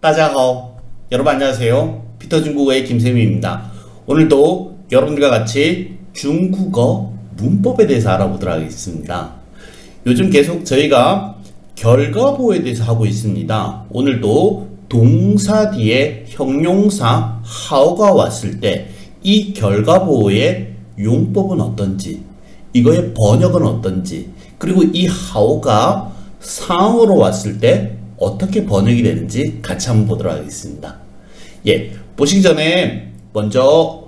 따자하오 여러분 안녕하세요. 피터 중국어의 김쌤입니다. 오늘도 여러분들과 같이 중국어 문법에 대해서 알아보도록 하겠습니다. 요즘 계속 저희가 결과보에 대해서 하고 있습니다. 오늘도 동사 뒤에 형용사 하오가 왔을 때 이 결과보의 용법은 어떤지 이거의 번역은 어떤지 그리고 이 하오가 상으로 왔을 때 어떻게 번역이 되는지 같이 한번 보도록 하겠습니다. 예, 보시기 전에 먼저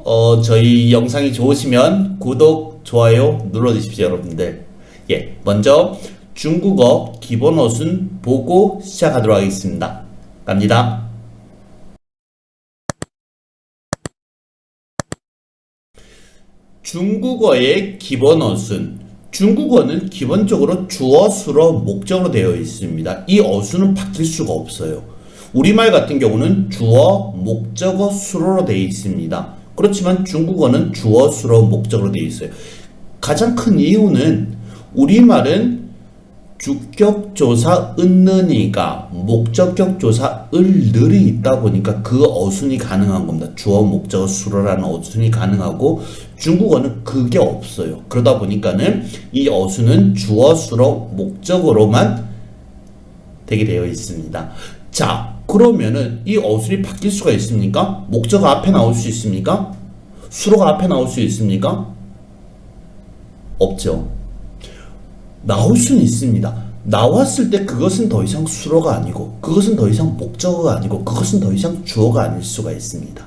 어, 저희 영상이 좋으시면 구독, 좋아요 눌러주십시오, 여러분들. 예, 먼저 중국어 기본 어순 보고 시작하도록 하겠습니다. 갑니다. 중국어의 기본 어순. 중국어는 기본적으로 주어, 수로, 목적으로 되어 있습니다. 이 어순은 바뀔 수가 없어요. 우리말 같은 경우는 주어, 목적어, 수로로 되어 있습니다. 그렇지만 중국어는 주어, 수로, 목적으로 되어 있어요. 가장 큰 이유는 우리말은 주격 조사 은는이가 목적격 조사 을늘이 있다 보니까 그 어순이 가능한 겁니다. 주어 목적어 수로라는 어순이 가능하고 중국어는 그게 없어요. 그러다 보니까는 이 어순은 주어 수로 목적어로만 되게 되어 있습니다. 자, 그러면은 이 어순이 바뀔 수가 있습니까? 목적어 앞에 나올 수 있습니까? 수로가 앞에 나올 수 있습니까? 없죠. 나올 수는 있습니다. 나왔을 때 그것은 더 이상 수로가 아니고 그것은 더 이상 목적어가 아니고 그것은 더 이상 주어가 아닐 수가 있습니다.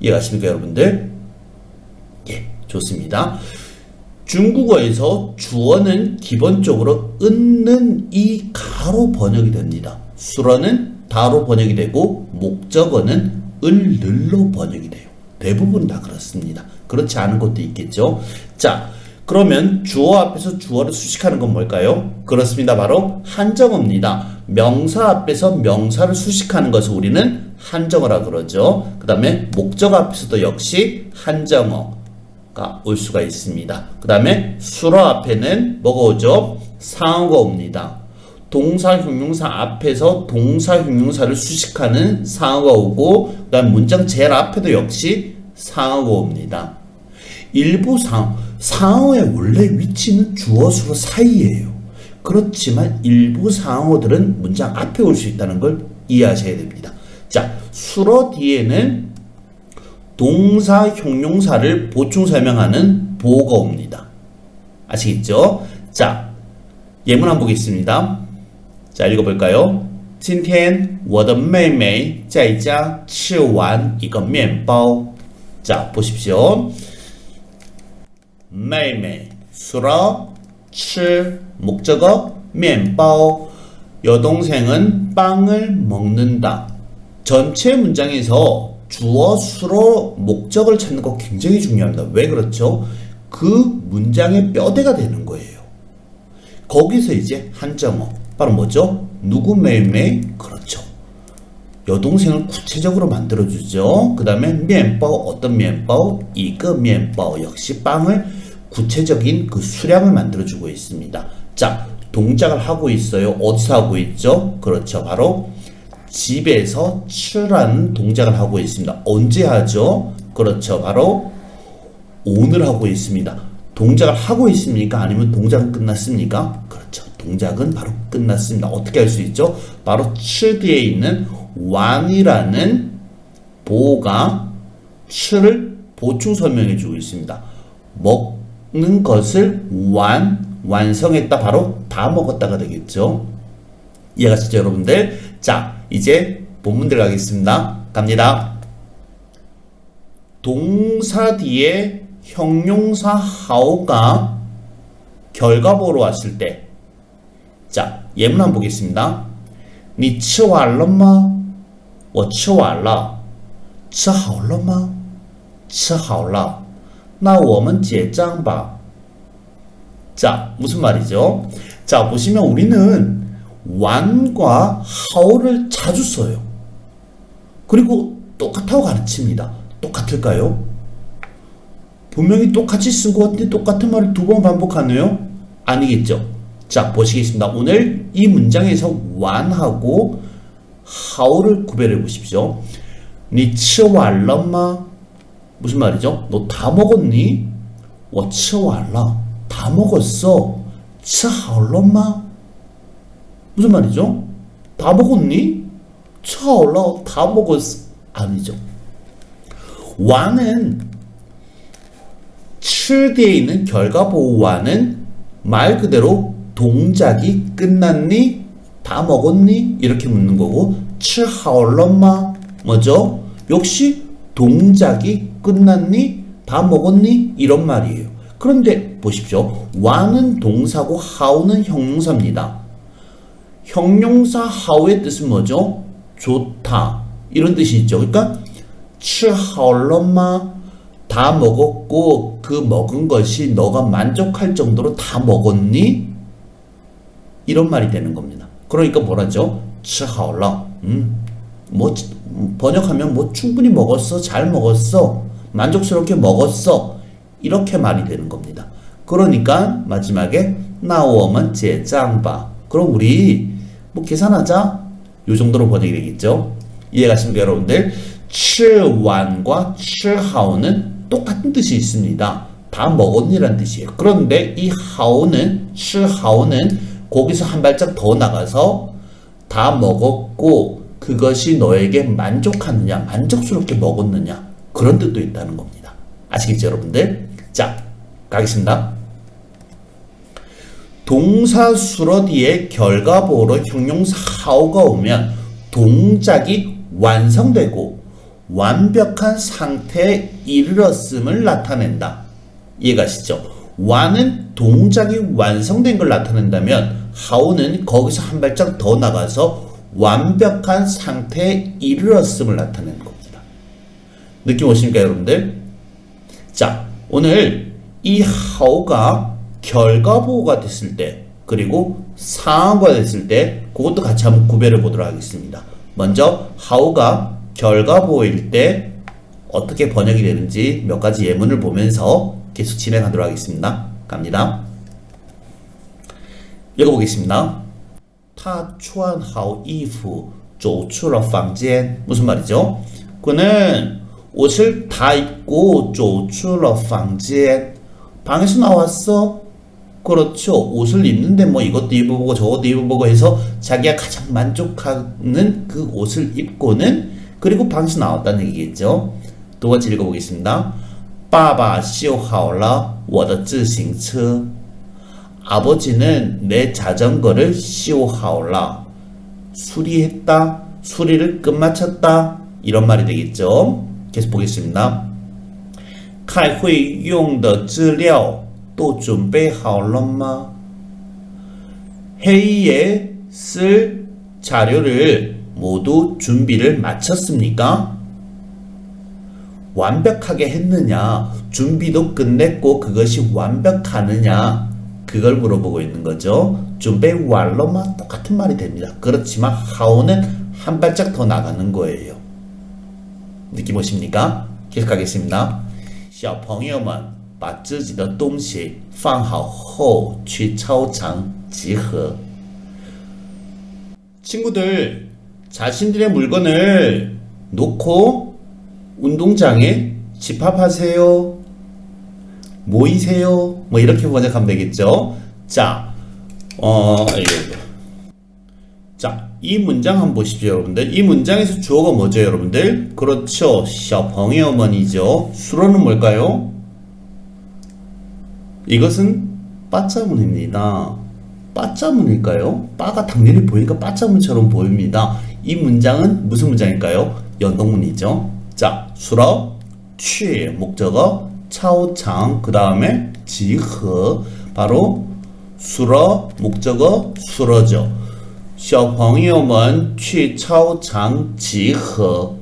이해가십니까 여러분들? 예, 좋습니다. 중국어에서 주어는 기본적으로 은는 이 가로 번역이 됩니다. 수로는 다로 번역이 되고 목적어는 을 늘로 번역이 돼요. 대부분 다 그렇습니다. 그렇지 않은 것도 있겠죠. 자, 그러면 주어 앞에서 주어를 수식하는 건 뭘까요? 그렇습니다. 바로 한정어입니다. 명사 앞에서 명사를 수식하는 것을 우리는 한정어라 그러죠. 그 다음에 목적 앞에서도 역시 한정어가 올 수가 있습니다. 그 다음에 수로 앞에는 뭐가 오죠? 상어가 옵니다. 동사 형용사 앞에서 동사 형용사를 수식하는 상어가 오고 그 다음 문장 제일 앞에도 역시 상어가 옵니다. 일부 상, 상어의 원래 위치는 주어 수로 사이에요. 그렇지만 일부 상어들은 문장 앞에 올 수 있다는 걸 이해하셔야 됩니다. 자, 수로 뒤에는 동사 형용사를 보충 설명하는 보가 옵니다. 아시겠죠? 자, 예문 한번 보겠습니다. 자, 읽어볼까요? 今天我的妹妹在家吃完一个面包. 자, 보십시오. 妹妹 수로 吃 목적어 面包 여동생은 빵을 먹는다. 전체 문장에서 주어 수로 목적을 찾는 거 굉장히 중요합니다. 왜 그렇죠? 그 문장의 뼈대가 되는 거예요. 거기서 이제 한정어 바로 뭐죠? 누구 매일매일 그렇죠. 여동생을 구체적으로 만들어주죠. 그 다음에 면包어떤 면包이거 면包역시 빵을 구체적인 그 수량을 만들어주고 있습니다. 자 동작을 하고 있어요. 어디서 하고 있죠? 그렇죠. 바로 집에서 출하는 동작을 하고 있습니다. 언제 하죠? 그렇죠. 바로 오늘 하고 있습니다. 동작을 하고 있습니까? 아니면 동작은 끝났습니까? 그렇죠. 동작은 바로 끝났습니다. 어떻게 할 수 있죠? 바로 치 뒤에 있는 완이라는 보가 치를 보충 설명해 주고 있습니다. 먹는 것을 완, 완성했다. 바로 다 먹었다가 되겠죠. 이해가시죠, 여러분들? 자, 이제 본문 들어가겠습니다. 갑니다. 동사 뒤에 형용사 하오가 결과보로 왔을 때 자, 예문 한번 보겠습니다. 你吃完了吗?我吃完了.吃好了吗?吃好了.那我们结账吧. 자, 무슨 말이죠? 자, 보시면 우리는 완과 하오를 자주 써요. 그리고 똑같다고 가르칩니다. 똑같을까요? 분명히 똑같이 쓴것 같은데 똑같은 말을 두 번 반복하네요? 아니겠죠. 자, 보시겠습니다. 오늘 이 문장에서 완하고 하오를 구별해 보십시오. 니츠왈람마 무슨 말이죠? 너 다 먹었니? 워츠왈라 다 먹었어. 치하올로마 무슨 말이죠? 다 먹었니? 吃好了. 다 먹었어. 아니죠. 와는 吃 뒤에 있는 결과보호와는 말 그대로 동작이 끝났니? 다 먹었니? 이렇게 묻는 거고 吃好了吗? 뭐죠? 역시 동작이 끝났니? 다 먹었니? 이런 말이에요. 그런데 보십시오. 와는 동사고 하우는 형용사입니다. 형용사 하우의 뜻은 뭐죠? 좋다. 이런 뜻이 있죠. 그러니까 吃好了吗? 다 먹었고 그 먹은 것이 너가 만족할 정도로 다 먹었니? 이런 말이 되는 겁니다. 그러니까 뭐라죠? 吃好了. 음. 뭐 번역하면 뭐 충분히 먹었어, 잘 먹었어, 만족스럽게 먹었어 이렇게 말이 되는 겁니다. 그러니까 마지막에 나오면 제장바. 그럼 우리 뭐 계산하자. 요 정도로 번역이 되겠죠. 이해가십니까 여러분들? 吃완과 吃好는 똑같은 뜻이 있습니다. 다 먹었니란 뜻이에요. 그런데 이 하오는 吃好는 거기서 한 발짝 더 나가서 다 먹었고 그것이 너에게 만족하느냐, 만족스럽게 먹었느냐, 그런 뜻도 있다는 겁니다. 아시겠죠, 여러분들? 자, 가겠습니다. 동사 수러 뒤에 결과보로 형용사 하오가 오면 동작이 완성되고 완벽한 상태에 이르렀음을 나타낸다. 이해가시죠? 완은 동작이 완성된 걸 나타낸다면 하오는 거기서 한 발짝 더 나가서 완벽한 상태에 이르렀음을 나타내는 겁니다. 느낌 오십니까, 여러분들? 자, 오늘 이 하오가 결과보호가 됐을 때, 그리고 상황과 됐을 때, 그것도 같이 한번 구별해 보도록 하겠습니다. 먼저, 하오가 결과보호일 때 어떻게 번역이 되는지 몇 가지 예문을 보면서 계속 진행하도록 하겠습니다. 갑니다. 읽어보겠습니다. 他穿好衣服走出了房间 무슨 말이죠? 그는 옷을 다 입고 走出了房间 방에서 나왔어. 그렇죠. 옷을 입는데 뭐 이것도 입어보고 저것도 입어보고 해서 자기가 가장 만족하는 그 옷을 입고는 그리고 방에서 나왔다는 얘기겠죠. 또 같이 읽어보겠습니다. 爸爸修好了我的自行车。 아버지는 내 자전거를 씌워하올라 수리했다 수리를 끝마쳤다 이런 말이 되겠죠 계속 보겠습니다 开会用的资料 都准备好了吗 회의에 쓸 자료를 모두 준비를 마쳤습니까? 완벽하게 했느냐, 준비도 끝냈고 그것이 완벽하느냐, 그걸 물어보고 있는 거죠. 준비 완로만 똑같은 말이 됩니다. 그렇지만 하오는 한 발짝 더 나가는 거예요. 느낌 오십니까? 계속하겠습니다. 小朋友们 把自己的东西放好后去操场集合. 친구들 자신들의 물건을 놓고 운동장에 집합하세요. 모이세요. 뭐 이렇게 번역하면 되겠죠. 자, 어, 이거. 자, 이 문장 한번 보십시오, 여러분들. 이 문장에서 주어가 뭐죠, 여러분들? 그렇죠. 小朋友们이죠. 수로는 뭘까요? 이것은 빠자문입니다. 빠자문일까요? 빠가 당연히 보이니까 빠자문처럼 보입니다. 이 문장은 무슨 문장일까요? 연동문이죠. 자, 수러, 취, 목적어, 차오창 그 다음에 지허 바로 수러 목적어 수러죠. 小朋友们去操场集合.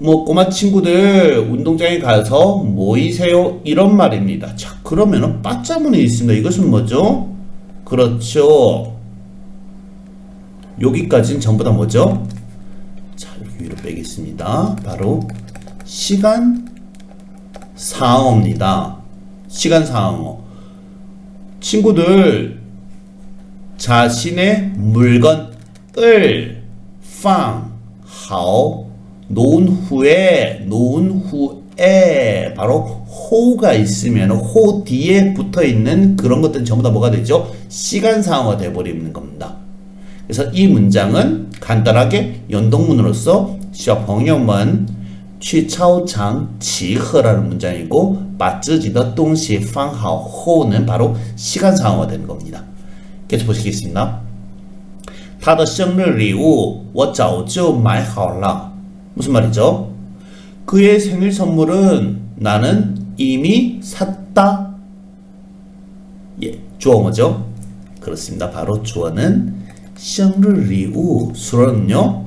뭐 꼬마 친구들 운동장에 가서 모이세요 이런 말입니다. 자 그러면은 빠자문이 있습니다. 이것은 뭐죠? 그렇죠. 여기까지는 전부 다 뭐죠? 자 이렇게 위로 빼겠습니다. 바로 시간 상어입니다. 시간 상어. 친구들 자신의 물건 을 팡, 하오, 놓은 후에, 놓은 후에, 바로 호가 있으면 호 뒤에 붙어 있는 그런 것들은 전부 다 뭐가 되죠? 시간상어가 돼버리는 겁니다. 그래서 이 문장은 간단하게 연동문으로서 小朋友们去操场集合라는 문장이고 把自己的东西放好后는 바로 시간상어가 되는 겁니다. 계속 보시겠습니다. 他的生日礼物我早就买好了. 무슨 말이죠? 그의 생일 선물은 나는 이미 샀다. 예, 주어 뭐죠? 그렇습니다. 바로 주어는 生日礼物 수로는요.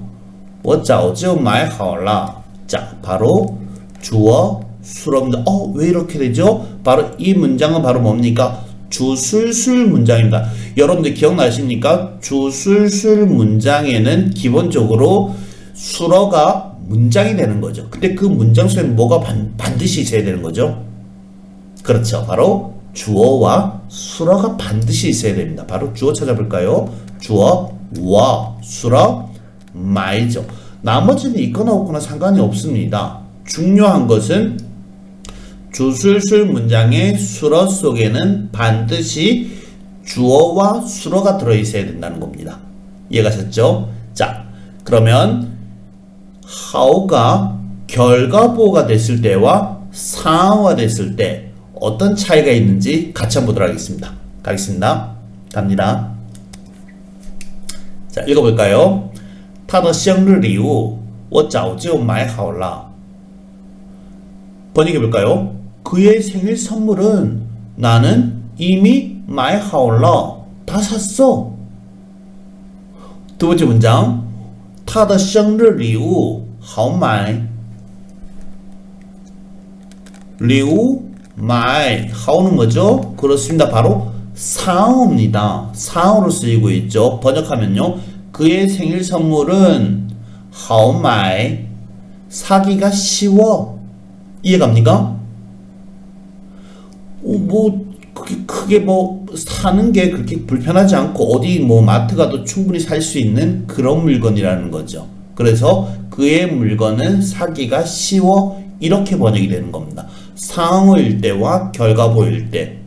我早就买好了. 자, 바로 주어 수로입니다. 어, 왜 이렇게 되죠? 바로 이 문장은 바로 뭡니까? 주술술 문장입니다. 여러분들 기억나십니까? 주술술 문장에는 기본적으로 수어가 문장이 되는 거죠. 근데 그 문장 속에 뭐가 반, 반드시 있어야 되는 거죠? 그렇죠. 바로 주어와 수어가 반드시 있어야 됩니다. 바로 주어 찾아볼까요? 주어, 와, 수어, 말죠. 나머지는 있거나 없거나 상관이 없습니다. 중요한 것은 주술술 문장의 수어 속에는 반드시 주어와 수어가 들어있어야 된다는 겁니다. 이해가셨죠? 자, 그러면 하오가 결과보가 됐을 때와 상어가 됐을 때 어떤 차이가 있는지 같이 한번 보도록 하겠습니다. 가겠습니다. 갑니다. 자, 읽어볼까요? 他的生日礼物我早就买好了. 번역해 볼까요? 그의 생일 선물은 나는 이미 买好了. 다 샀어. 두 번째 문장. 他的生日礼物好买.礼物 买 하오는 뭐죠? 그렇습니다. 바로 상어입니다. 상어로 쓰이고 있죠. 번역하면요. 그의 생일 선물은 好买 사기가 쉬워. 이해갑니까? 어, 뭐 그게 크게 뭐 사는 게 그렇게 불편하지 않고 어디 뭐 마트 가도 충분히 살 수 있는 그런 물건이라는 거죠. 그래서 그의 물건은 사기가 쉬워 이렇게 번역이 되는 겁니다. 상어일 때와 결과 보일 때.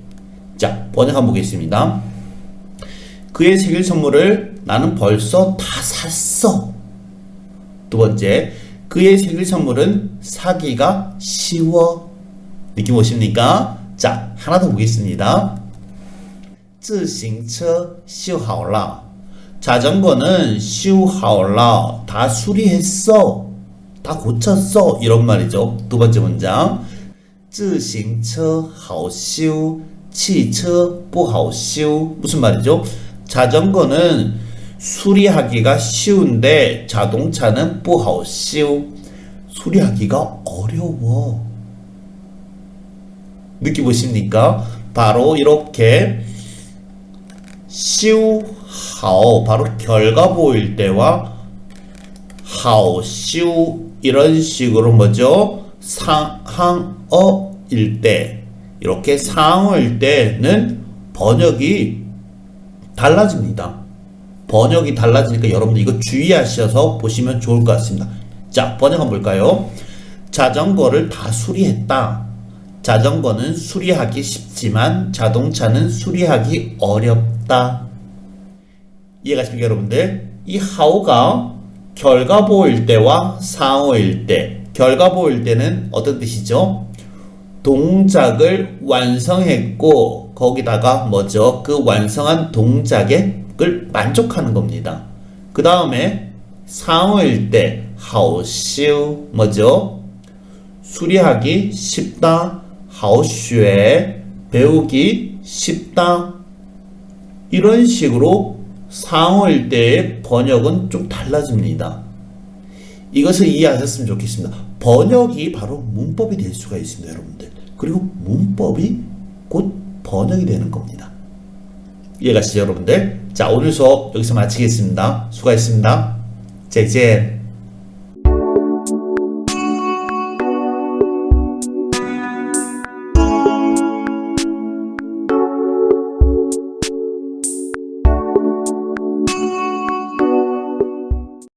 자, 번역 한번 보겠습니다. 그의 생일 선물을 나는 벌써 다 샀어. 두 번째, 그의 생일 선물은 사기가 쉬워. 느낌 오십니까? 자, 하나 더 보겠습니다. 自行车修好了. 자전거는 修好了. 다 수리했어. 다 고쳤어. 이런 말이죠. 두 번째 문장. 自行车好修,汽车不好修. 무슨 말이죠? 자전거는 수리하기가 쉬운데 자동차는 不好修. 수리하기가 어려워. 느끼고 있습니까? 바로 이렇게 시우하오 바로 결과 보일 때와 하오 시우 이런 식으로 뭐죠? 상항어일 때 이렇게 상어일 때는 번역이 달라집니다. 번역이 달라지니까 여러분들 이거 주의하셔서 보시면 좋을 것 같습니다. 자, 번역 한번 볼까요? 자전거를 다 수리했다. 자전거는 수리하기 쉽지만 자동차는 수리하기 어렵다. 이해가십니까, 여러분들? 이 하오가 결과보일 때와 상어일 때, 결과보일 때는 어떤 뜻이죠? 동작을 완성했고 거기다가 뭐죠? 그 완성한 동작을 만족하는 겁니다. 그 다음에 상어일 때 하오시우 뭐죠? 수리하기 쉽다. 하오슈에 배우기 쉽다. 이런 식으로 상어일 때의 번역은 좀 달라집니다. 이것을 이해하셨으면 좋겠습니다. 번역이 바로 문법이 될 수가 있습니다, 여러분들. 그리고 문법이 곧 번역이 되는 겁니다. 이해가시죠, 여러분들? 자, 오늘 수업 여기서 마치겠습니다. 수고하셨습니다. 再见。